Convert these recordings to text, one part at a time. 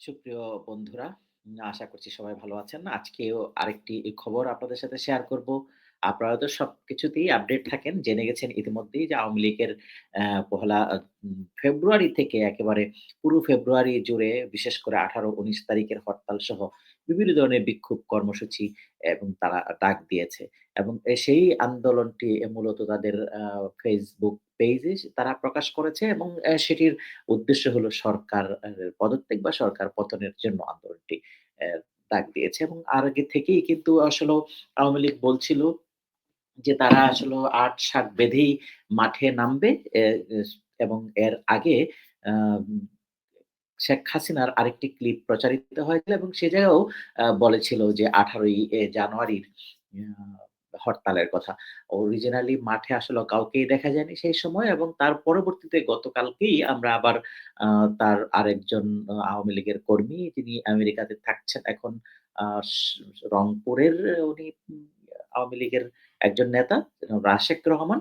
সুপ্রিয় বন্ধুরা, আশা করছি সবাই ভালো আছেন। আজকেও আরেকটি খবর আপনাদের সাথে শেয়ার করব। আপনারা তো সবকিছুতেই আপডেট থাকেন। জেনে গেছেন ইতিমধ্যেই যে আওয়ামী লীগের পহলা ফেব্রুয়ারি থেকে একেবারে পুরো ফেব্রুয়ারি জুড়ে বিশেষ করে ১৮-১৯ তারিখের হরতাল সহ বিভিন্ন ধরনের বিক্ষোভ কর্মসূচি এবং তারা ডাক দিয়েছে। এবং সেই আন্দোলনটি মূলত তাদের Facebook পেইজে তারা প্রকাশ করেছে এবং সেটির উদ্দেশ্য হলো সরকার পদত্যাগ বা সরকার পতনের জন্য আন্দোলনটি ডাক দিয়েছে এবং আর আগে থেকেই কিন্তু আসলে আওয়ামী লীগ বলছিল যে তারা আসলে আট-সাত বেঁধেই মাঠে নামবে এবং এর আগে শেখ হাসিনার আরেকটি ক্লিপ প্রচারিত হয়েছিল এবং সে জায়গাও বলেছিল যে আঠারোই জানুয়ারির হরতালের কথা। অরিজিনালি মাঠে আসলে কাউকেই দেখা যায়নি সেই সময় এবং তার পরবর্তীতে গতকালকেই আমরা আবার তার আরেকজন আওয়ামী লীগের কর্মী তিনি আমেরিকাতে থাকছেন এখন রংপুরের, উনি আওয়ামী লীগের একজন নেতা রাশেক রহমান।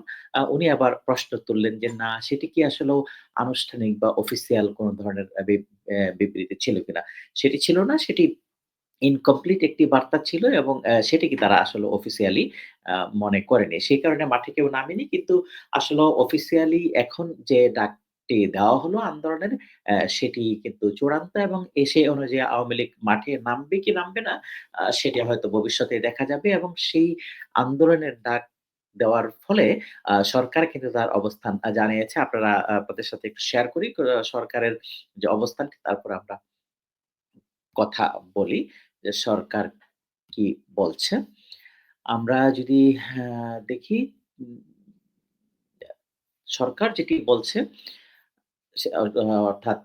উনি আবার প্রশ্ন তুললেন যে, "না, সেটি কি আসলে আনুষ্ঠানিক বা অফিসিয়াল কোন ধরনের বিবৃতি ছিল কিনা?" সেটি ছিল না, সেটি ইনকমপ্লিট একটি বার্তা ছিল এবং অ্যা সেটিকে তারা আসলে অফিসিয়ালি মনে করেনি। সেই কারণে মাঠে কেউ নামেনি। কিন্তু আসলে অফিসিয়ালি এখন যে ডাকটি দেওয়া হলো আন্দোলনের সেটি কিন্তু চূড়ান্ত এবং এ সেই অনুযায়ী আওয়ামী লীগ মাঠে নামবে কি নামবে না সেটি হয়তো ভবিষ্যতে দেখা যাবে এবং সেই আন্দোলনের ডাক দেওয়ার ফলে সরকার কিন্তু তার অবস্থান জানিয়েছে। আপনারা আপনাদের সাথে একটু শেয়ার করি সরকারের যে অবস্থানটি, তারপর আমরা কথা বলি যে সরকার কি বলছে। আমরা যদি হ্যাঁ দেখি সরকার যেটি বলছে অর্থাৎ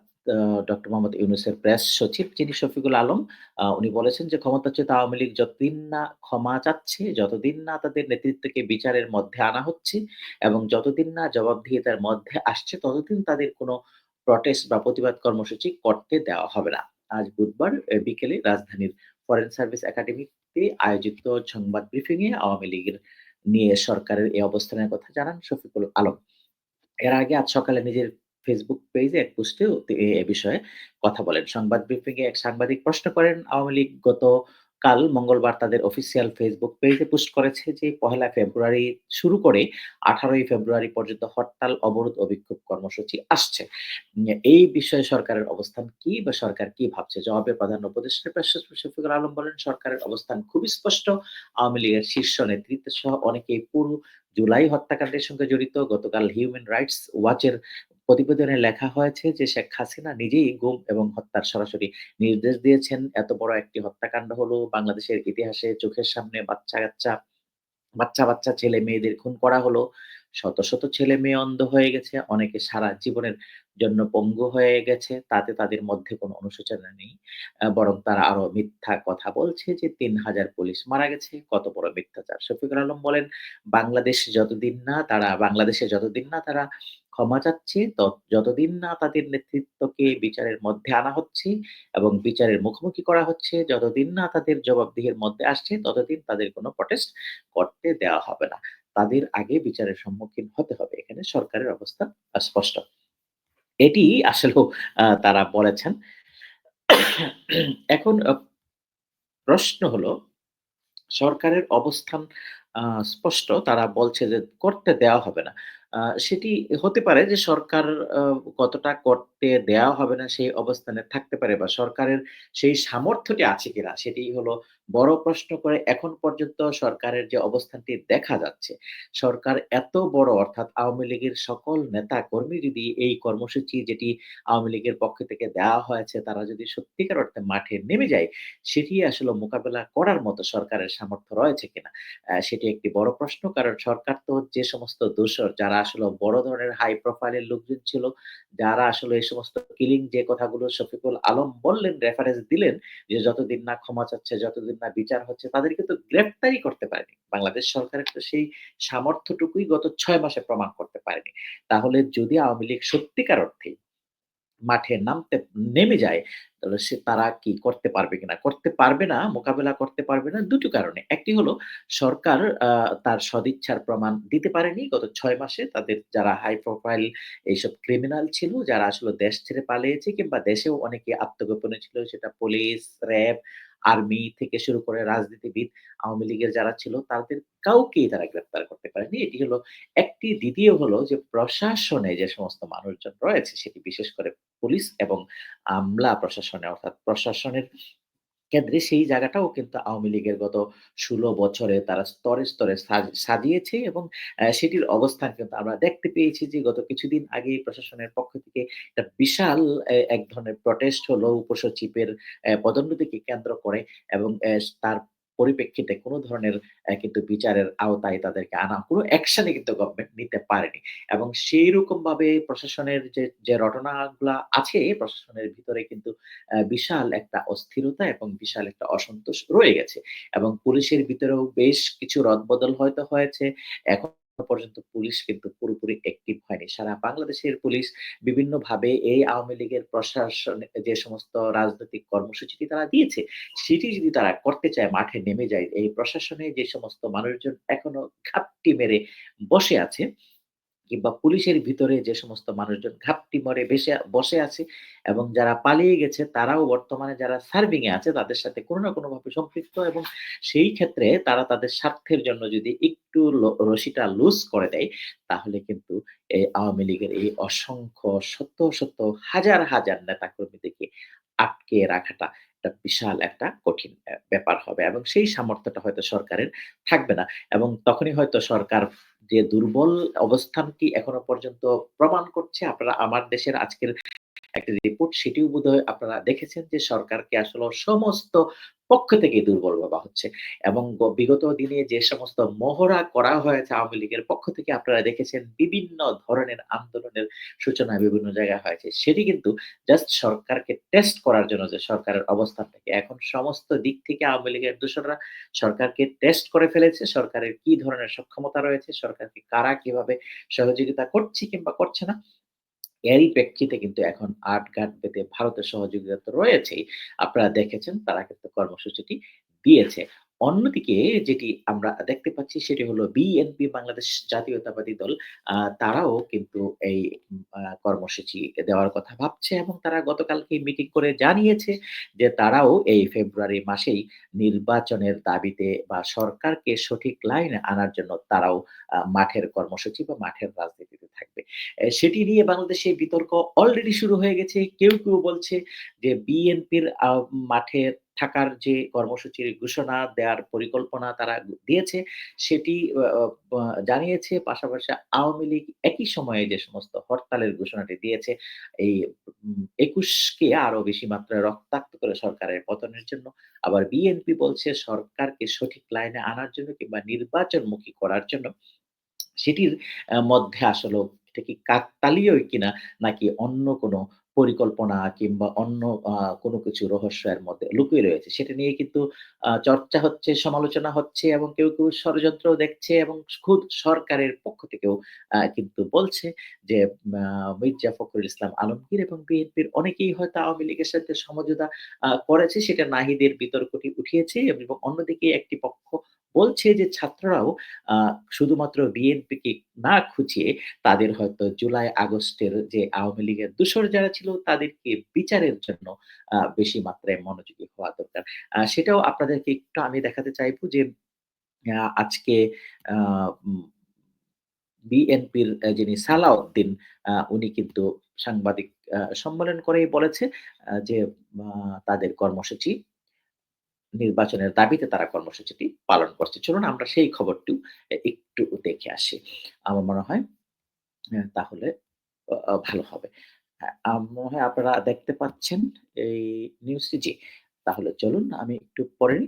ডক্টর মোহাম্মদ ইউনুসের প্রেস সচিব যিনি শফিকুল আলম উনি বলেছেন যে, ক্ষমতা "ক্ষমতাচ্যুত আওয়ামী লীগ যতদিন না ক্ষমা চাচ্ছে, যতদিন না তাদের নেতৃত্বকে বিচারের মধ্যে আনা হচ্ছে এবং যতদিন না জবাবদিহিতার মধ্যে আসছে, ততদিন তাদের কোনো প্রটেস্ট বা প্রতিবাদ কর্মসূচি করতে দেওয়া হবে না।" আজ বুধবার বিকেলে রাজধানীর ফরেন সার্ভিস একাডেমিতে আয়োজিত সংবাদ ব্রিফিং এ আওয়ামী লীগের নিয়ে সরকারের এই অবস্থানের কথা জানান শফিকুল আলম। এর আগে আজ সকালে নিজের Facebook পেইজে এক পোস্টেও তি এ বিষয়ে কথা বলেন। সংবাদ ব্রিফিং এ এক সাংবাদিক প্রশ্ন করেন, আওয়ামী লীগ গতকাল মঙ্গলবার তাদের অফিসিয়াল Facebook পেইজে পোস্ট করেছে যে, পহেলা ফেব্রুয়ারি শুরু করে ১৮ই ফেব্রুয়ারি পর্যন্ত হরতাল, অবরোধ ও বিক্ষোভ কর্মসূচি আসছে। এই বিষয়ে সরকারের অবস্থান কি বা সরকার কি ভাবছে? জবাবে প্রধান উপদেষ্টা শফিকুল আলম বলেন, "সরকারের অবস্থান খুবই স্পষ্ট। আওয়ামী লীগের শীর্ষ নেতৃত্ব সহ অনেকেই পুরো জুলাই হত্যাকাণ্ডের সঙ্গে জড়িত। গতকাল হিউম্যান রাইটস ওয়াচের প্রতিবেদনে লেখা হয়েছে যে, শেখ হাসিনা নিজেই গুম এবং হত্যার সরাসরি নির্দেশ দিয়েছেন। এত বড় একটি হত্যাকাণ্ড হলো বাংলাদেশের ইতিহাসে চোখের সামনে বাচ্চা-কাচ্চা বাচ্চা, বাচ্চা ছেলে-মেয়েদের খুন করা হলো। শত, শত ছেলে-মেয়ে অন্ধ হয়ে গেছে। অনেকে সারা জীবনের জন্য পঙ্গু হয়ে গেছে। তাতে তাদের মধ্যে কোনো অনুশোচনা নেই। বরং তারা আরও মিথ্যা কথা বলছে যে ৩০০০ পুলিশ মারা গেছে। কত বড় মিথ্যাচার।" শফিকুল আলম বলেন, "বাংলাদেশ যতদিন না তারা বাংলাদেশে যতদিন না তারা ক্ষমা চাচ্ছি যতদিন না তাদের নেতৃত্বকে বিচারের মধ্যে আনা হচ্ছে এবং বিচারের মুখোমুখি করা হচ্ছে, যতদিন না তাদের জবাবদিহির মধ্যে আসছে, ততদিন তাদের কোন প্রটেস্ট করতে দেওয়া হবে না। তাদের আগে বিচারের সম্মুখীন হতে হবে। এখানে সরকারের অবস্থান স্পষ্ট।" এটি আসলেও আ তারা বলেছেন। এখন প্রশ্ন হলো সরকারের অবস্থান স্পষ্ট। তারা বলছে যে করতে দেওয়া হবে না। সেটি হতে পারে যে সরকার কতটা করতে দেয়া হবে না সেই অবস্থানে থাকতে পারে বা সরকারের সেই সামর্থ্যটি আছে কিনা সেটি হলো বড় প্রশ্ন করে এখন পর্যন্ত সরকারের যে অবস্থানটি দেখা যাচ্ছে। সরকার এত বড় অর্থাৎ আওয়ামী লীগের সকল নেতা-কর্মী যদি এই কর্মসূচি যেটি আওয়ামী লীগের পক্ষ থেকে দেওয়া হয়েছে তারা যদি সত্যিকার অর্থে মাঠে নেমে যায়, সেটি আসলে মোকাবেলা করার মতো সরকারের সামর্থ্য রয়েছে কিনা? সেটি একটি বড় প্রশ্ন। কারণ সরকার তো যে সমস্ত দোষর যারা আসলে বড় ধরনের হাই প্রোফাইল এর লোকজন ছিল, যারা আসলে এই সমস্ত কিলিং যে কথাগুলো শফিকুল আলম বললেন, রেফারেন্স দিলেন যে যতদিন না ক্ষমা চাচ্ছে, যতদিন না বিচার হচ্ছে তাদেরকে তো গ্রেফতারই করতে পারেনি। বাংলাদেশ সরকারের তো সেই সামর্থ্যটুকুই গত ছয় মাসে প্রমাণ করতে পারেনি। তাহলে যদি আওয়ামী লীগ সত্যিকার অর্থে মাঠে নামতে নেমে যায়, তাহলে সে তারা কি করতে পারবে কিনা? করতে পারবে না, মোকাবেলা করতে পারবে না দুটো কারণে। একটি হলো সরকার তার সদিচ্ছার প্রমাণ দিতে পারেনি গত ছয় মাসে তাদের যারা হাই প্রোফাইল এইসব ক্রিমিনাল ছিল, যারা আসলে দেশ ছেড়ে পালিয়েছে কিংবা দেশেও অনেকে আত্মগোপনে ছিল সেটা পুলিশ, র‍্যাব, আর্মি থেকে শুরু করে রাজনীতিবিদ, আওয়ামী লীগের যারা ছিল তাদের কাউকেই তারা গ্রেপ্তার করতে পারেনি। এটি হলো একটি। দ্বিতীয় হলো যে প্রশাসনে যে সমস্ত মানুষজন রয়েছে সেটি বিশেষ করে পুলিশ এবং আমলা প্রশাসনে অর্থাৎ প্রশাসনের কেন্দ্রে সেই জায়গাটাও কিন্তু আওয়ামী লীগের গত ১৬ বছরে তারা স্তরে, স্তরে সাজ সাজিয়েছে এবং সেটির অবস্থান কিন্তু আমরা দেখতে পেয়েছি যে গত কিছুদিন আগে প্রশাসনের পক্ষ থেকে একটা বিশাল এক ধরনের প্রটেস্ট হলো উপসচিবের পদোন্নতিকে কেন্দ্র করে এবং তার পরিপ্রেক্ষিতে কোনো ধরনের কিন্তু বিচারের আওতায় তাদেরকে আনা কোনো অ্যাকশনই কিন্তু গভর্নমেন্ট নিতে পারেনি। এবং সেই রকম ভাবে প্রশাসনের যে, যে রটনাগুলা আছে প্রশাসনের ভিতরে কিন্তু বিশাল একটা অস্থিরতা এবং বিশাল একটা অসন্তোষ রয়ে গেছে। এবং পুলিশের ভিতরেও বেশ কিছু রদবদল হয়তো হয়েছে। এখনও পর্যন্ত পুলিশ কিন্তু পুরোপুরি অ্যাক্টিভ হয়নি। সারা বাংলাদেশের পুলিশ বিভিন্নভাবে এই আওয়ামী লীগের প্রশাসন যে সমস্ত রাজনৈতিক কর্মসূচিটি তারা দিয়েছে, সেটি যদি তারা করতে চায় মাঠে নেমে যায়, এই প্রশাসনে যে সমস্ত মানুষজন এখনও ঘাপটি মেরে বসে আছে কিংবা পুলিশের ভিতরে যে সমস্ত মানুষজন ঘাপটি মরে বেসে বসে আছে এবং যারা পালিয়ে গেছে তারাও বর্তমানে যারা সার্ভিং এ আছে তাদের সাথে কোনো না কোনভাবে সম্পৃক্ত এবং সেই ক্ষেত্রে তারা তাদের স্বার্থের জন্য যদি একটু রশিটা লুজ করে দেয়, তাহলে কিন্তু এই আওয়ামী লীগের এই অসংখ্য শত, শত হাজার, হাজার নেতাকর্মীদেরকে আটকে রাখাটা একটা বিশাল একটা কঠিন ব্যাপার হবে এবং সেই সামর্থ্যটা হয়তো সরকারের থাকবে না। এবং তখনই হয়তো সরকার যে দুর্বল অবস্থানটি এখনও পর্যন্ত প্রমাণ করছে আপনারা, আমার দেশের আজকের একটা রিপোর্ট সেটিও বোধহয় আপনারা দেখেছেন যে সরকারকে আসলে সমস্ত পক্ষ থেকে দুর্বল ভাবা হচ্ছে। এবং বিগত দিনে যে সমস্ত মহড়া করা হয়েছে আওয়ামী লীগের পক্ষ থেকে আপনারা দেখেছেন বিভিন্ন ধরনের আন্দোলনের সূচনা বিভিন্ন জায়গায় হয়েছে। সেটি কিন্তু জাস্ট সরকারকে টেস্ট করার জন্য যে সরকারের অবস্থানটাকে এখন সমস্ত দিক থেকে আওয়ামী লীগের দূষণরা সরকারকে টেস্ট করে ফেলেছে। সরকারের কি ধরনের সক্ষমতা রয়েছে, সরকারকে কারা কীভাবে সহযোগিতা করছে কিংবা করছে না। এরই প্রেক্ষিতে কিন্তু এখন আট-ঘাট পেতে ভারতের সহযোগিতা তো রয়েছেই। আপনারা দেখেছেন তারা কিন্তু কর্মসূচিটি দিয়েছে। অন্যদিকে যেটি আমরা দেখতে পাচ্ছি সেটি হলো বিএনপি বাংলাদেশ জাতীয়তাবাদী দল তারাও কিন্তু এই কর্মসূচি দেওয়ার কথা ভাবছে এবং তারা গতকালকেই মিটিং করে জানিয়েছে যে তারাও এই ফেব্রুয়ারি মাসেই নির্বাচনের দাবিতে বা সরকারকে সঠিক লাইনে আনার জন্য তারাও মাঠের কর্মসূচি বা মাঠের রাজনীতিতে থাকবে। সেটি নিয়ে বাংলাদেশে বিতর্ক অলরেডি শুরু হয়ে গেছে। কেউ, কেউ বলছে যে বিএনপির আ মাঠে থাকার যে কর্মসূচির ঘোষণা দেওয়ার পরিকল্পনা তারা দিয়েছে, সেটি জানিয়েছে। পাশাপাশি আওয়ামী লীগ একই সময়ে যে সমস্ত হরতালের ঘোষণাটি দিয়েছে, এই একুশকে আরও বেশি মাত্রায় রক্তাক্ত করে সরকারের পতনের জন্য। আবার বিএনপি বলছে সরকারকে সঠিক লাইনে আনার জন্য কিংবা নির্বাচনমুখী করার জন্য। সেটির মধ্যে আসলেও এটা কি কাকতালীয়ই কিনা নাকি অন্য কোন পরিকল্পনা কিংবা অন্য কোন কিছু রহস্য এর মধ্যে লুকিয়ে রয়েছে। সেটা নিয়ে কিন্তু চর্চা হচ্ছে, সমালোচনা হচ্ছে এবং কেউ, কেউ ষড়যন্ত্র দেখছে এবং খুদ সরকারের পক্ষ থেকেও কিন্তু বলছে যে মির্জা ফখরুল ইসলাম আলমগীর এবং বিএনপির অনেকেই হয়তো আওয়ামী লীগের সাথে সমঝোতা করেছে সেটা নাহিদের বিতর্কটি উঠিয়েছে এবং অন্যদিকে একটি পক্ষ বলছে যে ছাত্ররাও শুধুমাত্র বিএনপিকে না খুঁচিয়ে তাদের হয়তো জুলাই আগস্টের যে আওয়ামী লীগের দোসর যারা ছিল, তাদেরকে বিচারের জন্য বেশি মাত্রায় মনোযোগী হওয়া দরকার। সেটাও আপনাদেরকে একটু আমি দেখাতে চাইব যে আজকে বিএনপির যিনি সালাউদ্দিন উনি কিন্তু সাংবাদিক সম্মেলন করেই বলেছে যে তাদের কর্মসূচি নির্বাচনের দাবিতে তারা কর্মসূচিটি পালন করছে। চলুন আমরা সেই খবরটিও একটু দেখে আসি। আমার মনে হয় তাহলে ভালো হবে। হ্যাঁ, মনে হয় আপনারা দেখতে পাচ্ছেন এই নিউজটি জি। তাহলে চলুন আমি একটু নিই।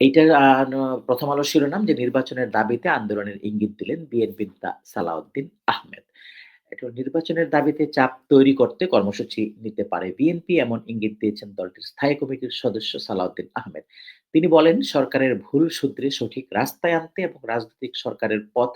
এইটার প্রথম আলো ১ম আলোর শিরোনাম যে নির্বাচনের দাবিতে আন্দোলনের ইঙ্গিত দিলেন বিএনপির দা সালাউদ্দিন আহমেদ। নির্বাচনের দাবিতে চাপ তৈরি করতে কর্মসূচি নিতে পারে বিএনপি, এমন ইঙ্গিত দিয়েছেন দলটির স্থায়ী কমিটির সদস্য সালাউদ্দিন আহমেদ। তিনি বলেন, সরকারের ভুল শুধরে সঠিক রাস্তায় আনতে এবং রাজনৈতিক সরকারের পথ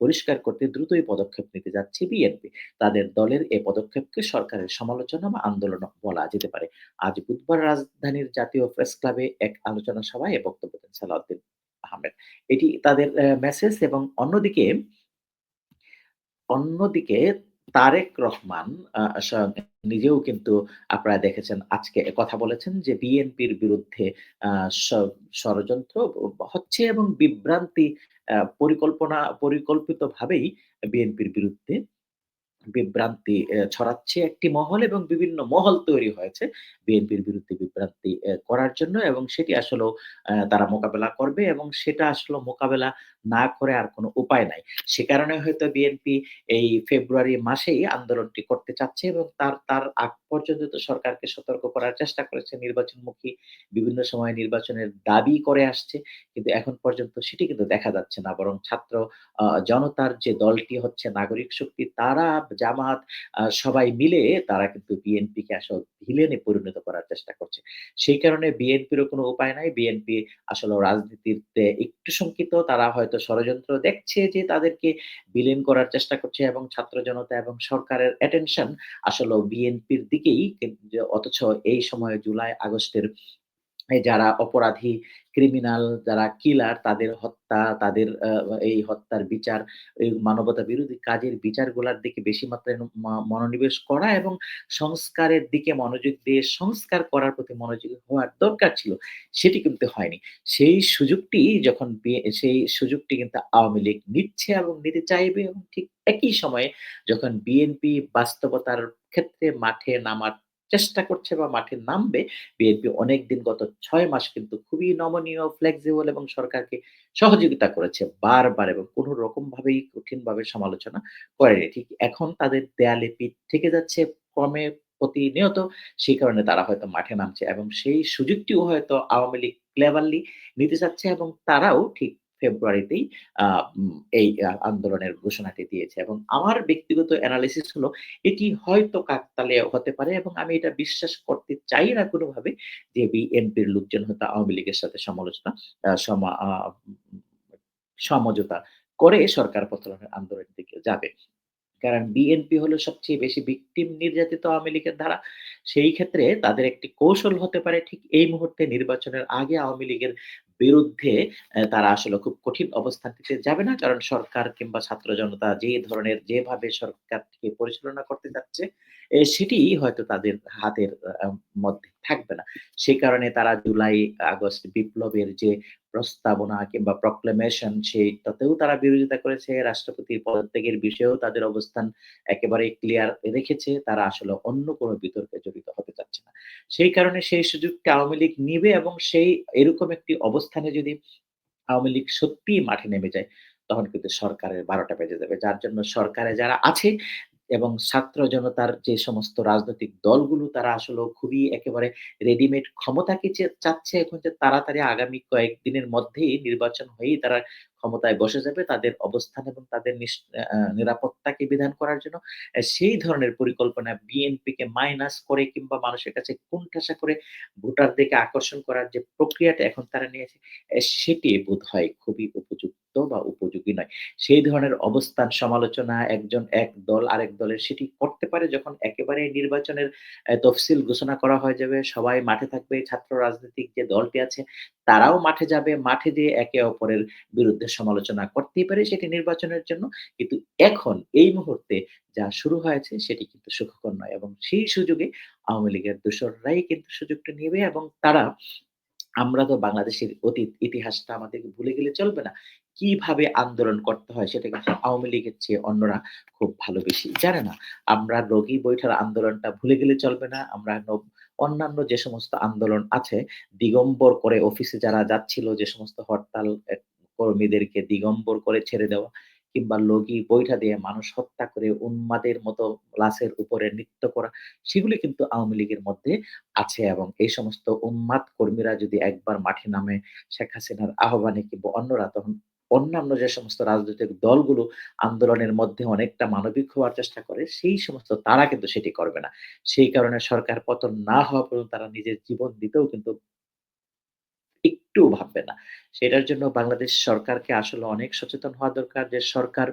পরিষ্কার করতে দ্রুতই পদক্ষেপ নিতে যাচ্ছে বিএনপি। তাদের দলের এ পদক্ষেপকে সরকারের সমালোচনা বা আন্দোলন বলা যেতে পারে। আজ বুধবার রাজধানীর জাতীয় প্রেস ক্লাবে এক আলোচনা সভায় বক্তব্য দেন সালাউদ্দিন আহমেদ। এটি তাদের মেসেজ এবং অন্যদিকে অন্যদিকে তারেক রহমান নিজেও কিন্তু আপনারা দেখেছেন আজকে কথা বলেছেন যে বিএনপির বিরুদ্ধে ষড়যন্ত্র হচ্ছে এবং বিভ্রান্তি পরিকল্পনা, পরিকল্পিতভাবেই বিএনপির বিরুদ্ধে বিভ্রান্তি ছড়াচ্ছে একটি মহল এবং বিভিন্ন মহল তৈরি হয়েছে বিএনপির বিরুদ্ধে বিভ্রান্তি করার জন্য এবং সেটি আসলেও তারা মোকাবেলা করবে এবং সেটা আসলে মোকাবেলা না করে আর কোনো উপায় নাই। সে কারণে হয়তো বিএনপি এই ফেব্রুয়ারি মাসেই আন্দোলনটি করতে চাচ্ছে এবং তার তার আগ পর্যন্ত তো সরকারকে সতর্ক করার চেষ্টা করেছে, নির্বাচনমুখী বিভিন্ন সময় নির্বাচনের দাবি করে আসছে। কিন্তু এখন পর্যন্ত সেটি কিন্তু দেখা যাচ্ছে না। বরং ছাত্র জনতার যে দলটি হচ্ছে নাগরিক শক্তি, তারা জামাত সবাই মিলে তারা কিন্তু বিএনপিকে আসলে ভিলেনে পরিণত করার চেষ্টা করছে। সেই কারণে বিএনপিরও কোনো উপায় নাই। বিএনপি আসলে রাজনীতিতে একটু শঙ্কিত। তারা হয়তো ষড়যন্ত্র দেখছে যে তাদেরকে বিলীন করার চেষ্টা করছে এবং ছাত্র জনতা এবং সরকারের অ্যাটেনশন আসলে বিএনপির দিকেই অথচ এই সময়ে জুলাই আগস্টের যারা অপরাধী, ক্রিমিনাল যারা কিলার তাদের হত্যা, তাদের এই হত্যার বিচার, এই মানবতা বিরোধী কাজের বিচারগুলার দিকে বেশি মাত্রায় মনোনিবেশ করা এবং সংস্কারের দিকে মনোযোগ দিয়ে সংস্কার করার প্রতি মনোযোগ হওয়ার দরকার ছিল। সেটি কিন্তু হয়নি। সেই সুযোগটি যখন সেই সুযোগটি কিন্তু আওয়ামী লীগ নিচ্ছে এবং নিতে চাইবে এবং ঠিক একই সময়ে যখন বিএনপি বাস্তবতার ক্ষেত্রে মাঠে নামার চেষ্টা করছে বা মাঠে নামবে, বিএনপি অনেকদিন গত ছয় মাস কিন্তু খুবই নমনীয়, ফ্লেক্সিবল এবং সরকারকে সহযোগিতা করেছে বারবার এবং কোন রকমভাবেই কঠিনভাবে সমালোচনা করেনি। ঠিক এখন তাদের দেয়ালে পিঠ থেকে যাচ্ছে ক্রমে প্রতিনিয়ত। সেই কারণে তারা হয়তো মাঠে নামছে এবং সেই সুযোগটিও হয়তো আওয়ামী লীগ ক্লেভারলি নিতে চাচ্ছে এবং তারাও ঠিক ফেব্রুয়ারিতেই এই আন্দোলনের ঘোষণাটি দিয়েছে এবং আমার ব্যক্তিগত এনালাইসিস হলো, এটি হয়তো কাকতালে হতে পারে এবং আমি এটা বিশ্বাস করতে চাই না কোনোভাবে যে বিএনপির লোকজন হয়তো আওয়ামী লীগের সাথে সমালোচনা সমা সমঝোতা করে সরকার প্রচলনের আন্দোলনের দিকে যাবে। কারণ বিএনপি হলো সবচেয়ে বেশি ভিকটিম নির্যাতিত আওয়ামী লীগের ধারা। সেই ক্ষেত্রে তাদের একটি কৌশল হতে পারে ঠিক এই মুহূর্তে নির্বাচনের আগে আওয়ামী লীগের বিরুদ্ধে তারা আসলে খুব কঠিন অবস্থান নিতে যাবে না। কারণ সরকার কিংবা ছাত্র জনতা যে ধরনের যেভাবে সরকারকে পরিচালনা করতে যাচ্ছে, সেটি হয়তো তাদের হাতের মধ্যে থাকবে না। সে কারণে তারা জুলাই, আগস্ট বিপ্লবের যে প্রস্তাবনা কিংবা প্রক্লেমেশন সেইটাতেও তারা বিরোধিতা করেছে। রাষ্ট্রপতির পদত্যাগের বিষয়েও তাদের অবস্থান একেবারে ক্লিয়ার রেখেছে। তারা আসলে অন্য কোনো বিতর্কে জড়িত হতে চাচ্ছে না। সেই কারণে সেই সুযোগটা আওয়ামী লীগ নিবে এবং সেই এরকম একটি অবস্থানে যদি আওয়ামী লীগ সত্যিই মাঠে নেমে যায়, তখন কিন্তু সরকারের ১২ টা বেজে যাবে। যার জন্য সরকারে যারা আছে এবং ছাত্র জনতার যে সমস্ত রাজনৈতিক দলগুলো, তারা আসলে খুবই একেবারে রেডিমেড ক্ষমতাকে চাচ্ছে এখন যে তাড়াতাড়ি আগামী কয়েকদিনের মধ্যেই নির্বাচন হয়েই তারা ক্ষমতায় বসে যাবে। তাদের অবস্থান এবং তাদের নিরাপত্তাকে বিধান করার জন্য সেই ধরনের পরিকল্পনা বিএনপিকে মাইনাস করে কিংবা মানুষের কাছে কোণঠাসা করে ভোটারদেরকে আকর্ষণ করার যে প্রক্রিয়াটা এখন তারা নিয়েছে, সেটি বোধহয় খুবই উপযুক্ত বা উপযোগী নয়। সেই ধরনের অবস্থান সমালোচনা একজন এক দল আরেক দলের সেটি করতে পারে যখন একেবারে নির্বাচনের তফসিল ঘোষণা করা হয়ে যাবে। সবাই মাঠে থাকবে। ছাত্র রাজনৈতিক যে দলটি আছে তারাও মাঠে যাবে। মাঠে যেয়ে একে অপরের বিরুদ্ধে সমালোচনা করতেই পারে সেটি নির্বাচনের জন্য। কিন্তু এখন এই মুহূর্তে যা শুরু হয়েছে সেটি কিন্তু সুখকর নয় এবং সেই সুযোগে আওয়ামী লীগের দোসররাই কিন্তু সুযোগটা নেবে এবং তারা আমরা তো বাংলাদেশের অতীত ইতিহাসটা আমাদেরকে ভুলে গেলে চলবে না। কীভাবে আন্দোলন করতে হয় সেটা কিন্তু আওয়ামী লীগের চেয়ে অন্যরা খুব ভালো বেশি জানে না। আমরা রোগী বৈঠার আন্দোলনটা ভুলে গেলে চলবে না। আমরা অন্যান্য যে সমস্ত আন্দোলন আছে, দিগম্বর করে অফিসে যারা যাচ্ছিল যে সমস্ত হরতাল কর্মীদেরকে দিগম্বর করে ছেড়ে দেওয়া কিংবা লগি বৈঠা দিয়ে মানুষ হত্যা করে উন্মাদের মতো লাশের উপরে নৃত্য করা, সেগুলি কিন্তু আওয়ামী লীগের মধ্যে আছে এবং এই সমস্ত উন্মাদ কর্মীরা যদি একবার মাঠে নামে শেখ হাসিনার আহ্বানে কিংবা অন্যরা তখন অন্যান্য যে সমস্ত রাজনৈতিক দলগুলো আন্দোলনের মধ্যে অনেকটা মানবিক হওয়ার চেষ্টা করে, সেই সমস্ত তারা কিন্তু সেটি করবে না। সেই কারণে সরকার পতন না হওয়া পর্যন্ত তারা নিজের জীবন দিতেও কিন্তু একটুও ভাববে না। সেটার জন্য বাংলাদেশ সরকারকে আসলে অনেক সচেতন হওয়া দরকার যে সরকার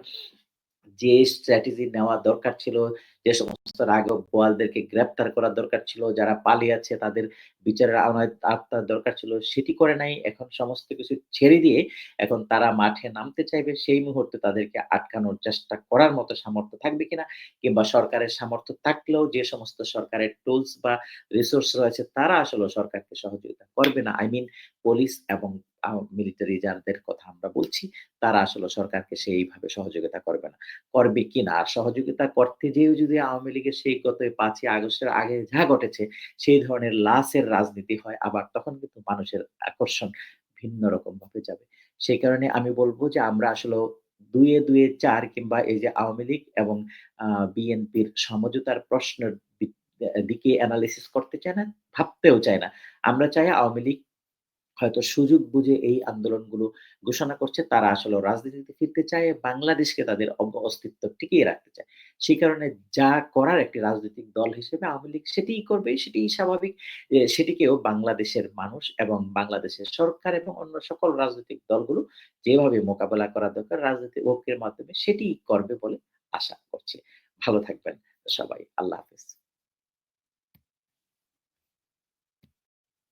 যে স্ট্র্যাটেজি নেওয়া দরকার ছিল, যে সমস্ত রাঘব বোয়ালদেরকে গ্রেপ্তার করা দরকার ছিল, যারা পালিয়ে আছে তাদের বিচারের আওতায় আওতার দরকার ছিল, সেটি করে নাই। এখন সমস্ত কিছু ছেড়ে দিয়ে এখন তারা মাঠে নামতে চাইবে। সেই মুহূর্তে তাদেরকে আটকানোর চেষ্টা করার মতো সামর্থ্য থাকবে কিনা কিংবা সরকারের সামর্থ্য থাকলেও যে সমস্ত সরকারের টুলস বা রিসোর্স রয়েছে তারা আসলে সরকারকে সহযোগিতা করবে না। আই মিন পুলিশ এবং মিলিটারি যাদের কথা আমরা বলছি, তারা আসলে সরকারকে সেইভাবে সহযোগিতা করবে না। করবে কিনা? আর সহযোগিতা করতে যেয়েও যদি আওয়ামী লীগের সেই গত ৫ ই আগস্টের আগে যা ঘটেছে, সেই ধরনের লাশের রাজনীতি হয়, আবার তখন কিন্তু মানুষের আকর্ষণ ভিন্ন রকম ভাবে যাবে। সেই কারণে আমি বলব যে আমরা আসলে ২ এ ২ এ ৪ কিংবা এই যে আওয়ামী লীগ এবং বিএনপির সমঝোতার প্রশ্নের দিকে অ্যানালিসিস করতে চাই না, ভাবতেও চাই না। আমরা চাই আওয়ামী লীগ হয়তো সুযোগ বুঝে এই আন্দোলনগুলো ঘোষণা করছে। তারা আসলে রাজনীতিতে ফিরতে চায়, বাংলাদেশকে তাদের অস্তিত্ব টিকিয়ে রাখতে চায়। সেই কারণে যা করার একটি রাজনৈতিক দল হিসেবে আওয়ামী লীগ সেটিই করবে, সেটিই স্বাভাবিক। সেটিকেও বাংলাদেশের মানুষ এবং বাংলাদেশের সরকার এবং অন্য সকল রাজনৈতিক দলগুলো যেভাবে মোকাবেলা করা দরকার রাজনৈতিক ঐক্যের মাধ্যমে সেটিই করবে বলে আশা করছি। ভালো থাকবেন সবাই। আল্লাহ হাফেজ।